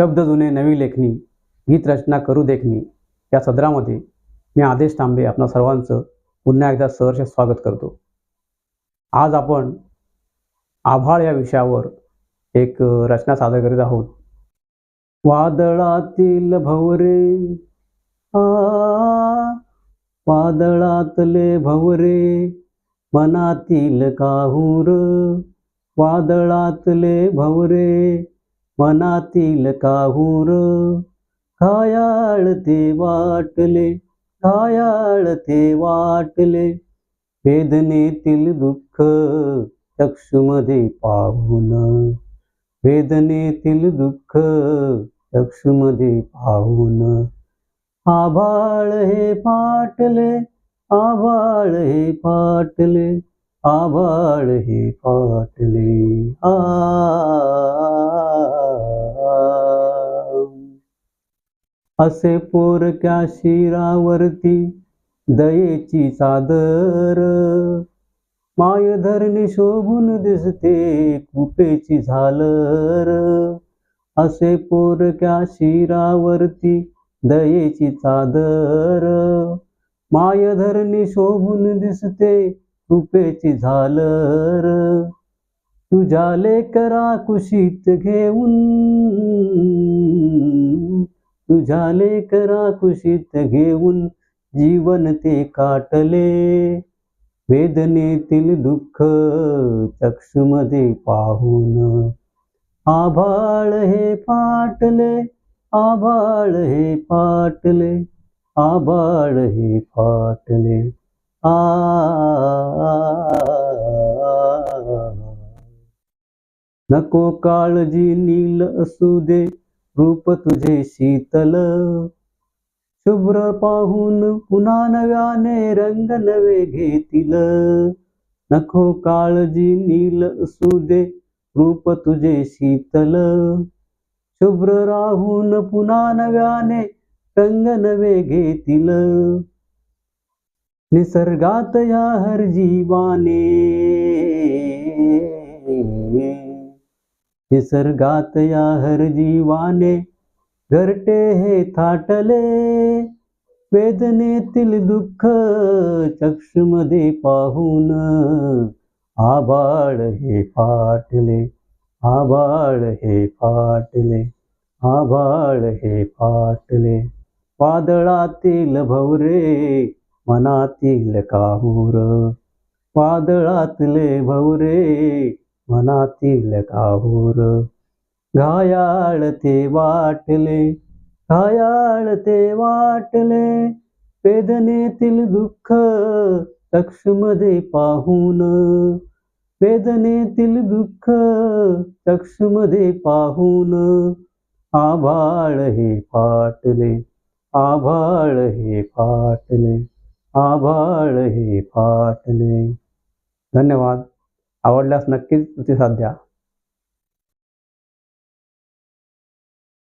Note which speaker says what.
Speaker 1: शब्द जुने नवी लेखणी गीतरचना करू देखणी या सदरामध्ये मी आदेश तांबे आपणा सर्वांचं पुन्हा एकदा सहर्ष स्वागत करतो. आज आपण आभाळ या विषयावर एक रचना सादर करीत आहोत. वादळातील भवरे आ वादळातले भवरे मनातील काहूर वादळातले भवरे मनातील काहूर. घायाळ ते वाटले घायाळ ते वाटले. वेदनेतील दुःख चक्षुमध्ये पाहून. वेदनेतील दुःख चक्षुमध्ये पाहून. आभाळ हे फाटले आभाळ हे फाटले आभाळ हे फाटले. आ असे पोरक्या शिरावरती दयेची चादर. माय धरणी शोभून दिसते कुपेची झालर. असे पोरक्या शिरावरती दयेची चादर. माय धरणी शोभून दिसते कुपेची झालर. तुझ्या लेकरा कुशीत घेऊन तुझ्या लेकरा कुशीत घेऊन जीवन ते काटले. वेदनेतील दुःख चक्षुमध्ये पाहून आभाळ हे फाटले आभाळ हे फाटले आभाळ हे फाटले. आ. नको काळजी नील असू दे रूप तुझे शीतल। शुभ्र पाहून पुन्हा नव्याने रंग नवे घेतील। नको काळजी नील असू दे रूप तुझे शीतल। शुभ्र राहून पुन्हा नव्याने रंग नवे घेतील। निसर्गात या हर जीवाने निसर्गात या हर जीवाने घरटे हे थाटले. वेदनेतील दुःख चक्षुमध्ये पाहून आभाळ हे फाटले आभाळ हे फाटले आभाळ हे फाटले. वादळातील भवरे मनातील काहूर वादळातले भवरे मनातील काहूर घायाळ ते वाटले घायाळ ते वाटले. वेदनेतील दुःख चक्षुमध्ये पाहून. वेदनेतील दुःख चक्षुमध्ये पाहून. आभाळ हे फाटले आभाळ हे फाटले आभाळ हे फाटले. धन्यवाद. आवडल्यास नक्कीच प्रतिसाद द्या.